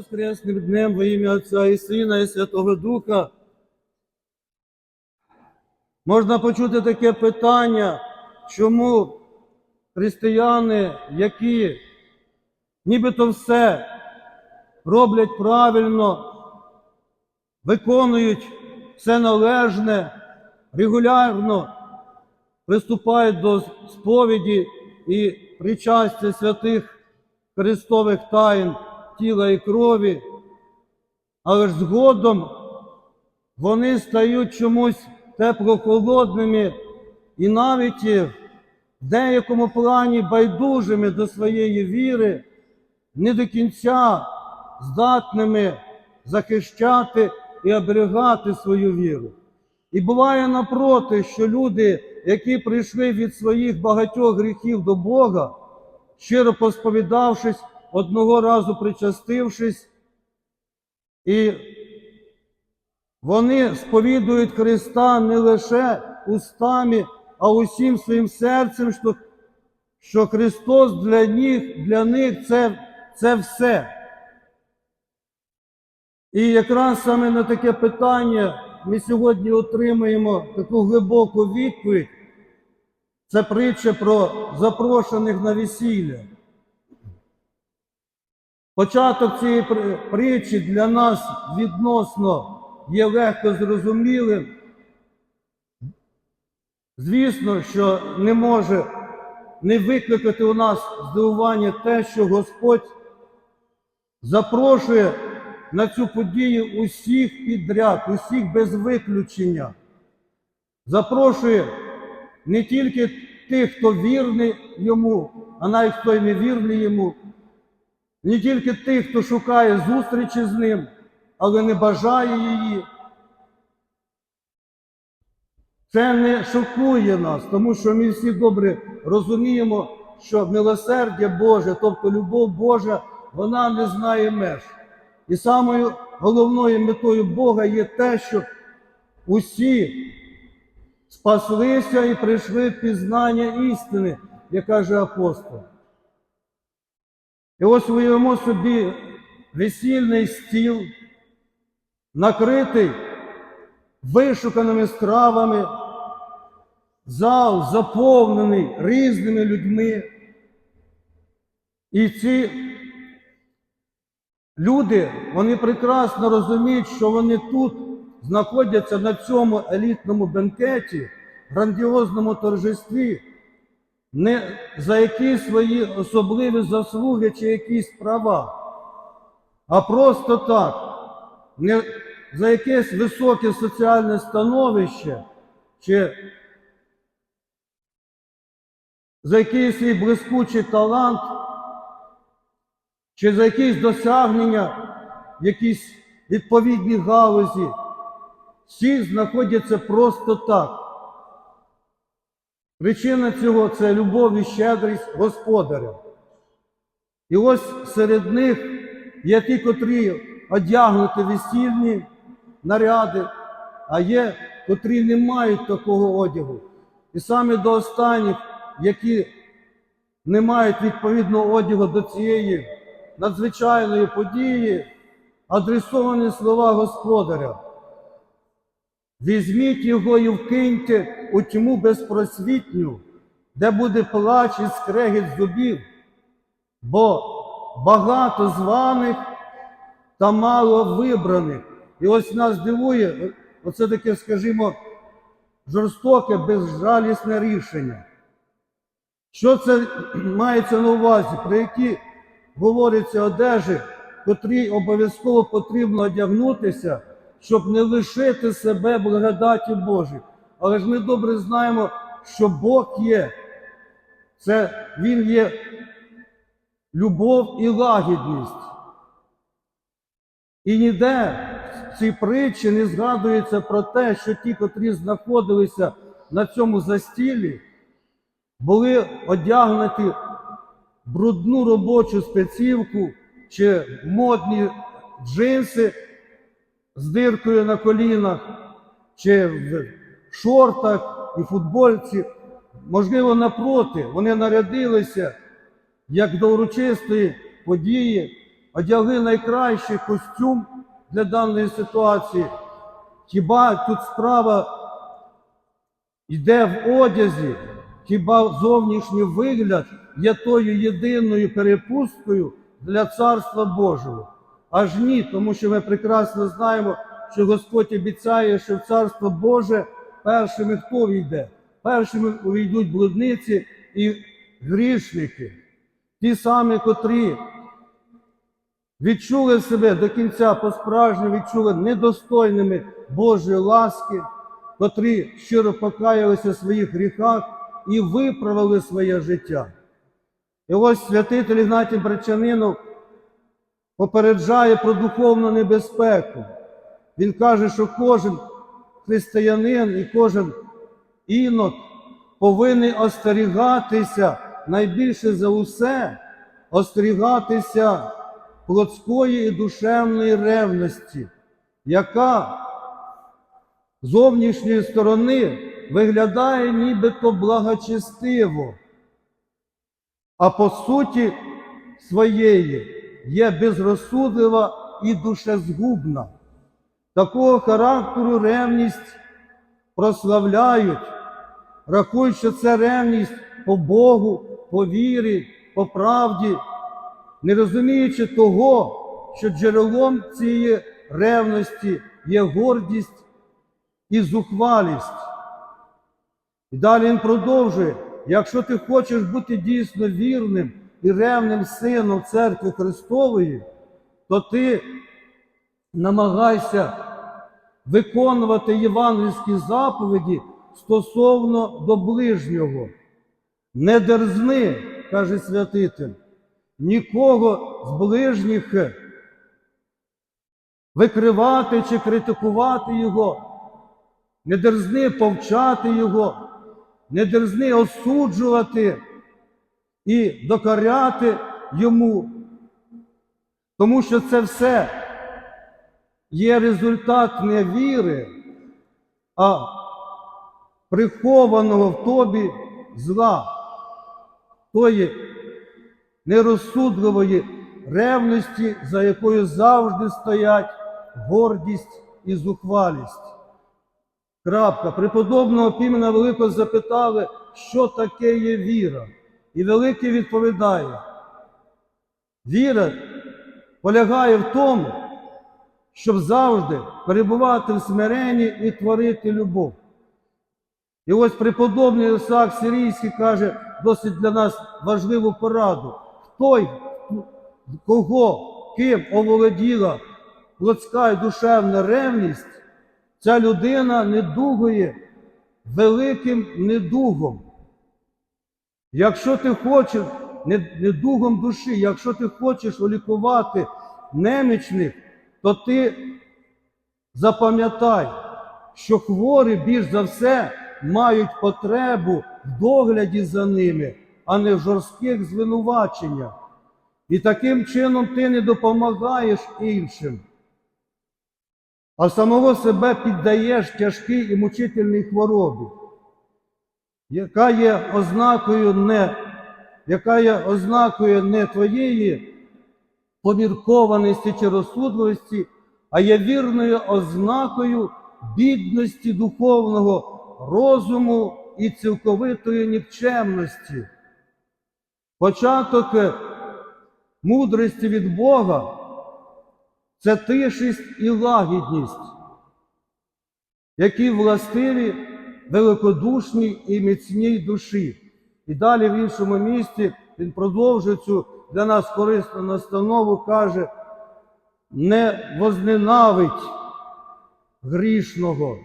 воскресним днем во ім'я Отця і Сина, і Святого Духа. Можна почути таке питання, чому християни, які нібито все роблять правильно, виконують все належне, регулярно приступають до сповіді і причастя святих Христових таїн тіла і крові, але ж згодом вони стають чомусь теплохолодними і навіть в деякому плані байдужими до своєї віри, не до кінця здатними захищати і оберігати свою віру. І буває напроти, що люди, які прийшли від своїх багатьох гріхів до Бога, щиро посповідавшись, одного разу причастившись, і вони сповідують Христа не лише устами, а усім своїм серцем, що, що Христос для них, для них це, це все. І якраз саме на таке питання ми сьогодні отримаємо таку глибоку відповідь. Це притча про запрошених на весілля. Початок цієї притчі для нас відносно є легко зрозумілим. Звісно, що не може не викликати у нас здивування те, що Господь запрошує на цю подію усіх підряд, усіх без виключення. Запрошує не тільки тих, хто вірний йому, а навіть хто й не вірний йому, не тільки тих, хто шукає зустрічі з ним, але не бажає її. Це не шокує нас, тому що ми всі добре розуміємо, що милосердя Боже, тобто любов Божа, вона не знає меж. І самою головною метою Бога є те, щоб усі спаслися і прийшли в пізнання істини, як каже апостол. І ось уявимо собі весільний стіл, накритий вишуканими стравами, зал заповнений різними людьми. І ці люди, вони прекрасно розуміють, що вони тут знаходяться на цьому елітному бенкеті, грандіозному торжестві, не за якісь свої особливі заслуги чи якісь права, а просто так, не за якесь високе соціальне становище, чи за якийсь свій блискучий талант, чи за якісь досягнення в якійсь відповідній галузі. Всі знаходяться просто так. Причина цього це любов і щедрість Господаря. І ось серед них є ті, котрі одягнуті весільні наряди, а є, котрі не мають такого одягу. І саме до останніх, які не мають відповідного одягу до цієї надзвичайної події, адресовані слова Господаря. Візьміть його і вкиньте у тьму безпросвітню, де буде плач і скрегіт зубів, бо багато званих та мало вибраних. І ось нас дивує, оце таке, скажімо, жорстоке, безжалісне рішення. Що це мається на увазі, про які говориться одежі, котрій обов'язково потрібно одягнутися, щоб не лишити себе благодаті Божої. Але ж ми добре знаємо, що Бог є. Це Він є любов і лагідність. І ніде в цій притчі не згадується про те, що ті, котрі знаходилися на цьому застіллі, були одягнуті брудну робочу спецівку чи модні джинси з диркою на колінах, чи в шортах і футбольці. Можливо, напроти, вони нарядилися як до урочистої події, одягли найкращий костюм для даної ситуації. Хіба тут справа йде в одязі, хіба зовнішній вигляд є тою єдиною перепусткою для Царства Божого? Аж ні, тому що ми прекрасно знаємо, що Господь обіцяє, що в Царство Боже першими хто війде? Першими увійдуть блудниці і грішники, ті самі, котрі відчули себе до кінця по-справжньому, відчули недостойними Божої ласки, котрі щиро покаялися в своїх гріхах і виправили своє життя. І ось святитель Ігнатій Бречанинов попереджає про духовну небезпеку. Він каже, що кожен християнин і кожен інод повинен остерігатися найбільше за усе, остерігатися плотської і душевної ревності, яка зовнішньої сторони виглядає нібито благочестиво, а по суті своєї є безрозсудлива і душезгубна. Такого характеру ревність прославляють, рахують, що це ревність по Богу, по вірі, по правді, не розуміючи того, що джерелом цієї ревності є гордість і зухвалість. І далі він продовжує: якщо ти хочеш бути дійсно вірним і ревним сином церкви Христової, то ти намагайся виконувати євангельські заповіді стосовно до ближнього. Не дерзни, каже святитель, нікого з ближніх викривати чи критикувати його, не дерзни повчати його, не дерзни осуджувати і докоряти йому, тому що це все є результат не віри, а прихованого в тобі зла, тої нерозсудливої ревності, за якою завжди стоять гордість і зухвалість. Крапка. Преподобного Пімена Великого запитали, що таке є віра. І Великий відповідає: віра полягає в тому, щоб завжди перебувати в смиренні і творити любов. І ось преподобний Ісаак Сирійський каже досить для нас важливу пораду. Той, кого, ким оволоділа плотська і душевна ревність, ця людина недугує великим недугом. Якщо ти хочеш недугом душі, якщо ти хочеш лікувати немічних, то ти запам'ятай, що хворі більш за все мають потребу в догляді за ними, а не в жорстких звинуваченнях. І таким чином ти не допомагаєш іншим, а самого себе піддаєш тяжкій і мучительній хворобі, яка є ознакою не, яка є ознакою не твоєї поміркованості чи розсудливості, а є вірною ознакою бідності духовного розуму і цілковитої нікчемності. Початок мудрості від Бога це тишість і лагідність, які властиві великодушній і міцній душі. І далі в іншому місці він продовжує цю для нас корисну настанову, каже, не возненавидь грішного,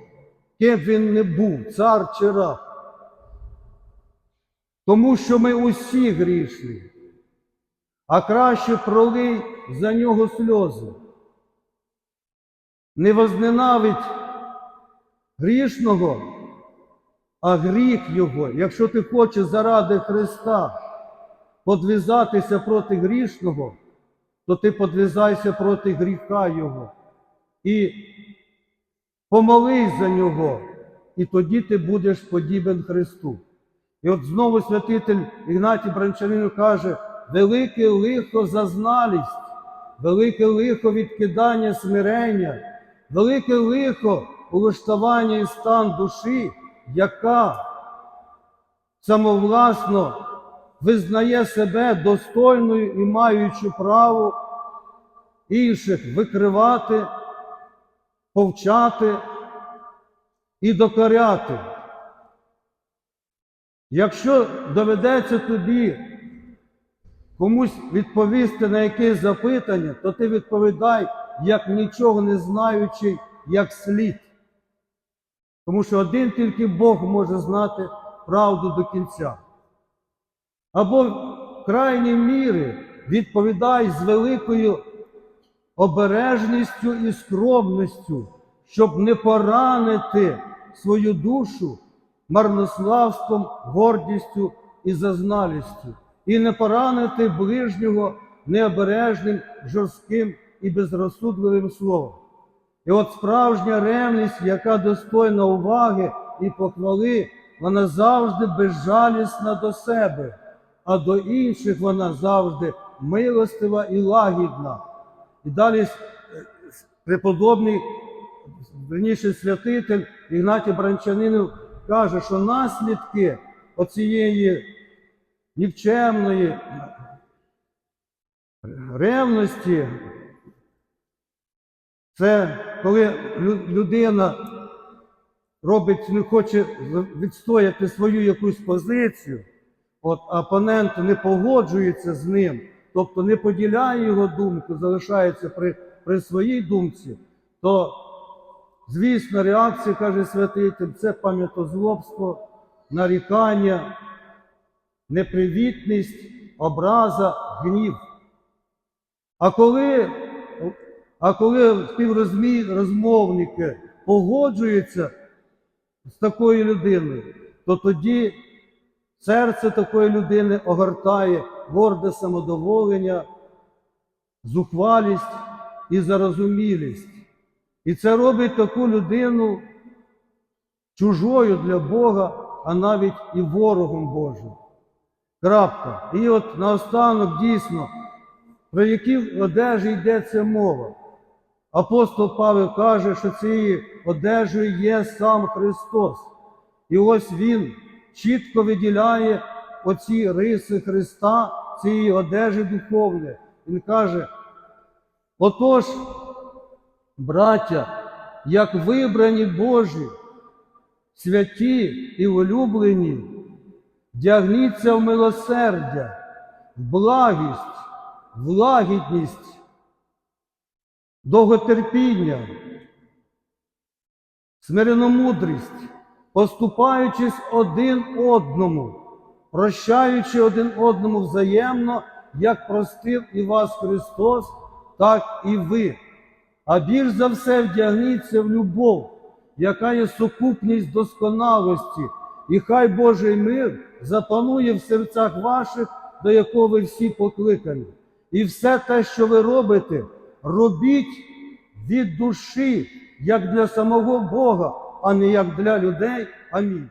ким він не був, цар чи раб. Тому що ми усі грішні, а краще пролий за нього сльози. Не возненавидь грішного, а гріх Його. Якщо ти хочеш заради Христа подвізатися проти грішного, то ти подвізайся проти гріха Його. І помолись за нього, і тоді ти будеш подібен Христу. І от знову святитель Ігнатій Бранчанин каже, велике лихо зазналість велике лихо відкидання смирення, велике лихо улаштування і стан душі, яка самовласно визнає себе достойною і маючи право інших викривати, повчати і докоряти. Якщо доведеться тобі комусь відповісти на якесь запитання, то ти відповідай, як нічого не знаючи, як слід. Тому що один тільки Бог може знати правду до кінця. Або в крайній мірі відповідай з великою обережністю і скромністю, щоб не поранити свою душу марнославством, гордістю і зазналістю, і не поранити ближнього необережним, жорстким і безрозсудливим словом. І от справжня ревність, яка достойна уваги і похвали, вона завжди безжалісна до себе, а до інших вона завжди милостива і лагідна. І далі преподобний, верніше святитель Ігнатій Бранчанинов каже, що наслідки оцієї нікчемної ревності це коли людина робить, не хоче відстояти свою якусь позицію, от опонент не погоджується з ним, тобто не поділяє його думку, залишається при, при своїй думці, то, звісно, реакція, каже святитель, це пам'ятозлобство, нарікання, непривітність, образа, гнів. А коли, а коли співрозмовники погоджуються з такою людиною, то тоді серце такої людини огортає горде самодоволення, зухвалість і зарозумілість. І це робить таку людину чужою для Бога, а навіть і ворогом Божим. Крапка. І от наостанок дійсно, про які одежі йдеться мова. Апостол Павел каже, що цією одежею є сам Христос. І ось Він чітко виділяє оці риси Христа, цієї одежі духовної. Він каже: отож, браття, як вибрані Божі, святі і улюблені, вдягніться в милосердя, в благість, в лагідність, довготерпіння, смиренномудрість, поступаючись один одному, прощаючи один одному взаємно, як простив і вас Христос, так і ви. А більш за все вдягніться в любов, яка є сукупність досконалості, і хай Божий мир запанує в серцях ваших, до якого ви всі покликані. І все те, що ви робите, робіть від душі, як для самого Бога, а не як для людей. Амінь.